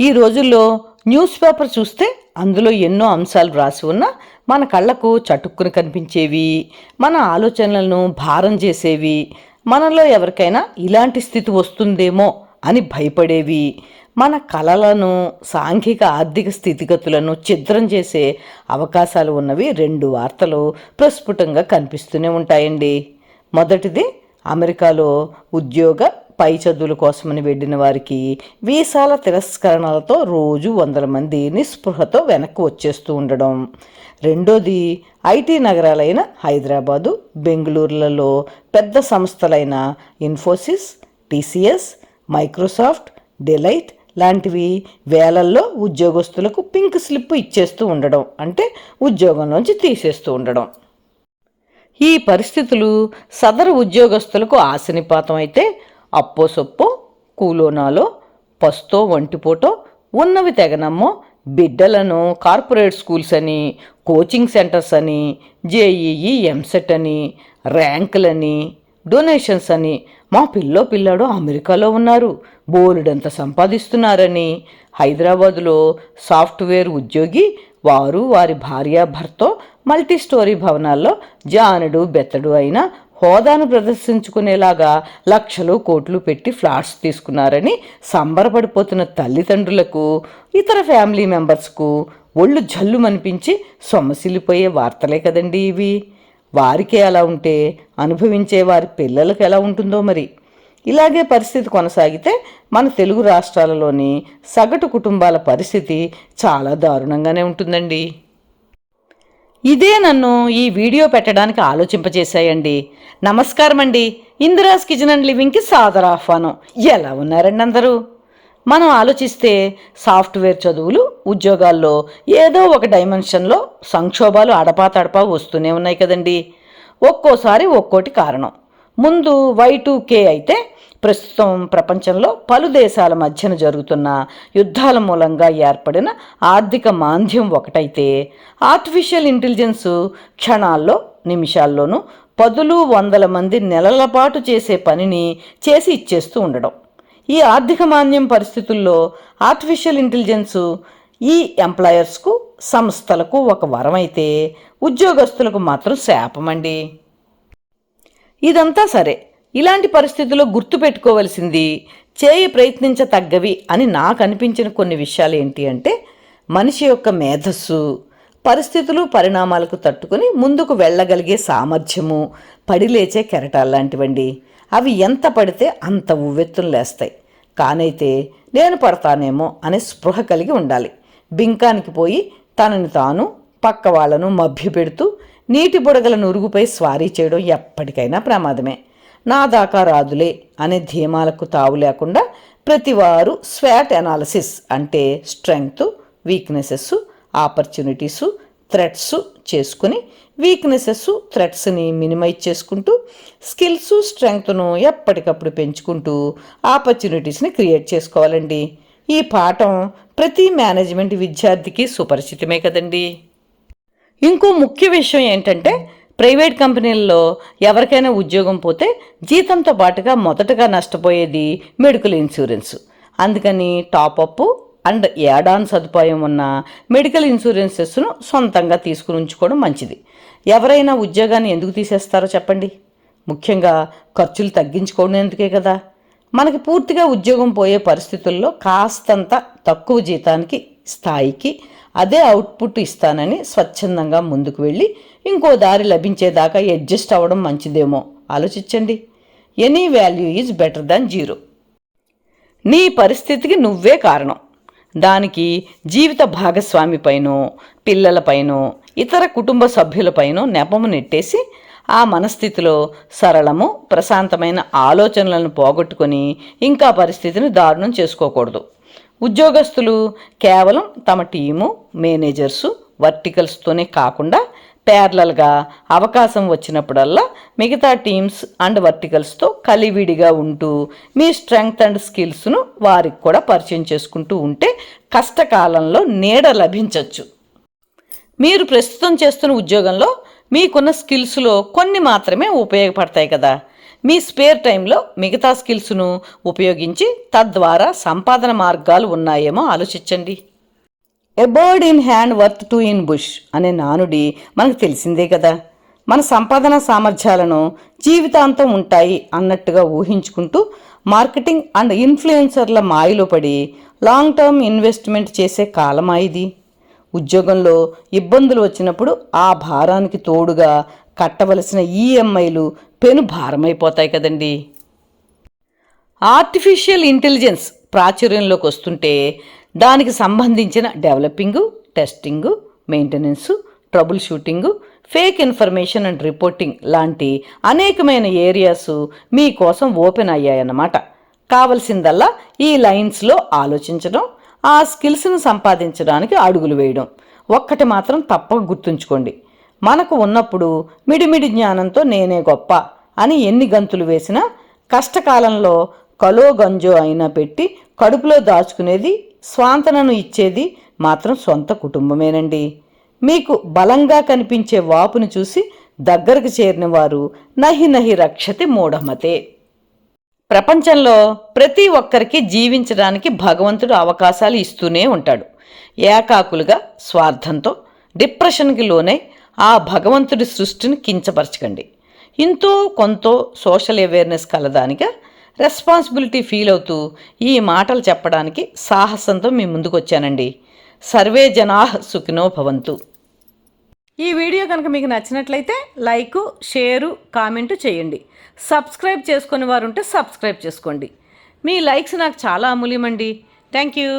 ఈ రోజుల్లో news paper చూస్తే అందులో ఎన్నో అంశాలు వ్రాసి ఉన్నా మన కళ్ళకు చటుక్కున కనిపించేవి మన ఆలోచనలను భారం చేసేవి మనలో ఎవరికైనా ఇలాంటి స్థితి వస్తుందేమో అని భయపడేవి. మన కళలను సాంఘిక ఆర్థిక స్థితిగతులను ఛిద్రం చేసే అవకాశాలు ఉన్నవి రెండు వార్తలు ప్రస్ఫుటంగా కనిపిస్తూనే ఉంటాయండి. మొదటిది అమెరికాలో ఉద్యోగ పై చదువుల కోసమని వెళ్ళిన వారికి వీసాల తిరస్కరణలతో రోజు వందల మంది నిస్పృహతో వెనక్కి వచ్చేస్తూ ఉండడం. రెండోది ఐటీ నగరాలైన హైదరాబాదు బెంగళూరులలో పెద్ద సంస్థలైన ఇన్ఫోసిస్ టీసీఎస్ మైక్రోసాఫ్ట్ డెలైట్ లాంటివి వేలల్లో ఉద్యోగస్తులకు పింక్ స్లిప్ ఇచ్చేస్తూ ఉండడం అంటే ఉద్యోగంలోంచి తీసేస్తూ ఉండడం. ఈ పరిస్థితులు సదరు ఉద్యోగస్తులకు ఆశనిపాతం అయితే అప్పో సొప్పో కూలోనాలో పస్తో వంటిపోటో ఉన్నవి తెగనమ్మో బిడ్డలను కార్పొరేట్ స్కూల్స్ అని కోచింగ్ సెంటర్స్ అని జేఈఈ ఎంసెట్ అని ర్యాంకులని డొనేషన్స్ అని మా పిల్లో పిల్లాడు అమెరికాలో ఉన్నారు బోలుడంత సంపాదిస్తున్నారని హైదరాబాదులో సాఫ్ట్వేర్ ఉద్యోగి వారు వారి భార్య భర్త మల్టీ స్టోరీ భవనాల్లో జానుడు బెత్తడు అయిన హోదాను ప్రదర్శించుకునేలాగా లక్షలు కోట్లు పెట్టి ఫ్లాట్స్ తీసుకున్నారని సంబరపడిపోతున్న తల్లిదండ్రులకు ఇతర ఫ్యామిలీ మెంబర్స్కు ఒళ్ళు జల్లుమనిపించి సొమ్మసిల్లిపోయే వార్తలే కదండి ఇవి. వారికే అలా ఉంటే అనుభవించే వారి పిల్లలకు ఎలా ఉంటుందో మరి. ఇలాగే పరిస్థితి కొనసాగితే మన తెలుగు రాష్ట్రాలలోని సగటు కుటుంబాల పరిస్థితి చాలా దారుణంగానే ఉంటుందండి. ఇదే నన్ను ఈ వీడియో పెట్టడానికి ఆలోచింపజేశాయండి. నమస్కారం అండి ఇందిరాస్ కిచెన్ అండ్ లివింగ్కి సాదర ఆహ్వానం. ఎలా ఉన్నారండి అందరూ? మనం ఆలోచిస్తే సాఫ్ట్వేర్ చదువులు ఉద్యోగాల్లో ఏదో ఒక డైమెన్షన్లో సంక్షోభాలు అడపా తడపా వస్తూనే ఉన్నాయి కదండి. ఒక్కోసారి ఒక్కోటి కారణం. ముందు వై టూ కే అయితే ప్రస్తుతం ప్రపంచంలో పలు దేశాల మధ్యన జరుగుతున్న యుద్ధాల మూలంగా ఏర్పడిన ఆర్థిక మాంద్యం ఒకటైతే ఆర్టిఫిషియల్ ఇంటెలిజెన్స్. క్షణాల్లో నిమిషాల్లోనూ పదులు వందల మంది నెలల పాటు చేసే పనిని చేసి ఇచ్చేస్తూ ఉండడం. ఈ ఆర్థిక మాంద్యం పరిస్థితుల్లో ఆర్టిఫిషియల్ ఇంటెలిజెన్స్ ఈ ఎంప్లాయర్స్కు సంస్థలకు ఒక వరమైతే ఉద్యోగస్తులకు మాత్రం శాపమండి. ఇదంతా సరే. ఇలాంటి పరిస్థితుల్లో గుర్తుపెట్టుకోవలసింది చేయి ప్రయత్నించతగ్గవి అని నాకు అనిపించిన కొన్ని విషయాలు ఏంటి అంటే మనిషి యొక్క మేధస్సు పరిస్థితులు పరిణామాలకు తట్టుకుని ముందుకు వెళ్ళగలిగే సామర్థ్యము పడిలేచే కెరటాల్లాంటివండి అవి ఎంత పడితే అంత ఉవ్వెత్తులు లేస్తాయి. కానైతే నేను పడతానేమో అనే స్పృహ కలిగి ఉండాలి. బింకానికి పోయి తనని తాను పక్క వాళ్ళను మభ్యపెడుతూ నీటి బుడగల నురుగుపై స్వారీ చేయడం ఎప్పటికైనా ప్రమాదమే. నా దాకా రాదులే అనే ధీమాలకు తావు లేకుండా ప్రతివారు స్వాట్ అనాలసిస్ అంటే స్ట్రెంగ్త్ వీక్నెసెస్ ఆపర్చునిటీసు థ్రెట్స్ చేసుకుని వీక్నెసెస్ థ్రెట్స్ని మినిమైజ్ చేసుకుంటూ స్కిల్స్ స్ట్రెంగ్త్ను ఎప్పటికప్పుడు పెంచుకుంటూ ఆపర్చునిటీస్ని క్రియేట్ చేసుకోవాలండి. ఈ పాఠం ప్రతి మేనేజ్మెంట్ విద్యార్థికి సుపరిచితమే కదండి. ఇంకో ముఖ్య విషయం ఏంటంటే ప్రైవేట్ కంపెనీల్లో ఎవరికైనా ఉద్యోగం పోతే జీతంతో పాటుగా మొదటగా నష్టపోయేది మెడికల్ ఇన్సూరెన్స్. అందుకని top up and add on సదుపాయం ఉన్న మెడికల్ ఇన్సూరెన్సెస్ను సొంతంగా తీసుకుని ఉంచుకోవడం మంచిది. ఎవరైనా ఉద్యోగాన్ని ఎందుకు తీసేస్తారో చెప్పండి. ముఖ్యంగా ఖర్చులు తగ్గించుకోవడం ఎందుకే కదా? మనకి పూర్తిగా ఉద్యోగం పోయే పరిస్థితుల్లో కాస్తంత తక్కువ జీతానికి స్థాయికి అదే అవుట్పుట్ ఇస్తానని స్వచ్ఛందంగా ముందుకు వెళ్ళి ఇంకో దారి లభించేదాకా అడ్జస్ట్ అవ్వడం మంచిదేమో. ఆలోచించండి. Any value is better than zero నీ పరిస్థితికి నువ్వే కారణం. దానికి జీవిత భాగస్వామిపైనో పిల్లలపైనో ఇతర కుటుంబ సభ్యులపైనో నెపము నెట్టేసి ఆ మనస్థితిలో సరళము ప్రశాంతమైన ఆలోచనలను పోగొట్టుకొని ఇంకా పరిస్థితిని దారుణం చేసుకోకూడదు. ఉద్యోగస్తులు కేవలం తమ టీము మేనేజర్సు వర్టికల్స్తోనే కాకుండా ప్యారలల్గా అవకాశం వచ్చినప్పుడల్లా మిగతా టీమ్స్ అండ్ వర్టికల్స్తో కలివిడిగా ఉంటూ మీ స్ట్రెంగ్త్ అండ్ స్కిల్స్ను వారికి కూడా పరిచయం చేసుకుంటూ ఉంటే కష్టకాలంలో నీడ లభించవచ్చు మీరు ప్రస్తుతం చేస్తున్న ఉద్యోగంలో మీకున్న స్కిల్స్లో కొన్ని మాత్రమే ఉపయోగపడతాయి కదా. మీ స్పేర్ టైంలో మిగతా స్కిల్స్ను ఉపయోగించి తద్వారా సంపాదన మార్గాలు ఉన్నాయేమో ఆలోచించండి. A bird in hand worth two in bush అనే నానుడి మనకు తెలిసిందే కదా. మన సంపాదన సామర్థ్యాలను జీవితాంతం ఉంటాయి అన్నట్టుగా ఊహించుకుంటూ మార్కెటింగ్ అండ్ ఇన్ఫ్లుయెన్సర్ల మాయలో పడి లాంగ్ టర్మ్ ఇన్వెస్ట్మెంట్ చేసే కాలమా ఇది? ఉద్యోగంలో ఇబ్బందులు వచ్చినప్పుడు ఆ భారానికి తోడుగా కట్టవలసిన ఈఎంఐలు పెను భారమైపోతాయి కదండి. ఆర్టిఫిషియల్ ఇంటెలిజెన్స్ ప్రాచుర్యంలోకి వస్తుంటే దానికి సంబంధించిన developing testing maintenance trouble shooting fake information and reporting లాంటి అనేకమైన ఏరియాస్ మీకోసం ఓపెన్ అయ్యాయన్నమాట. కావలసిందల్లా ఈ లైన్స్లో ఆలోచించడం ఆ స్కిల్స్ను సంపాదించడానికి అడుగులు వేయడం. ఒక్కటి మాత్రం తప్పక గుర్తుంచుకోండి. మనకు ఉన్నప్పుడు మిడిమిడి జ్ఞానంతో నేనే గొప్ప అని ఎన్ని గంతులు వేసినా కష్టకాలంలో కలో గంజో అయినా పెట్టి కడుపులో దాచుకునేది స్వాంతనను ఇచ్చేది మాత్రం సొంత కుటుంబమేనండి. మీకు బలంగా కనిపించే వాపును చూసి దగ్గరకు చేరిన వారు నహి నహి రక్షతి మూఢమతే. ప్రపంచంలో ప్రతి ఒక్కరికి జీవించడానికి భగవంతుడు అవకాశాలు ఇస్తూనే ఉంటాడు. ఏకాకులుగా స్వార్థంతో డిప్రెషన్కి లోనై ఆ భగవంతుడి సృష్టిని కించపరచకండి. ఇంతో కొంత సోషల్ అవేర్నెస్ కలదానిగా రెస్పాన్సిబిలిటీ ఫీల్ అవుతూ ఈ మాటలు చెప్పడానికి సాహసంతో మీ ముందుకు వచ్చానండి సర్వే జనా సుఖినో భవంతు. ఈ వీడియో కనుక మీకు నచ్చినట్లయితే లైక్ షేరు కామెంటు చేయండి. సబ్స్క్రైబ్ చేసుకుని వారు ఉంటే సబ్స్క్రైబ్ చేసుకోండి. మీ లైక్స్ నాకు చాలా అమూల్యమండి. Thank you.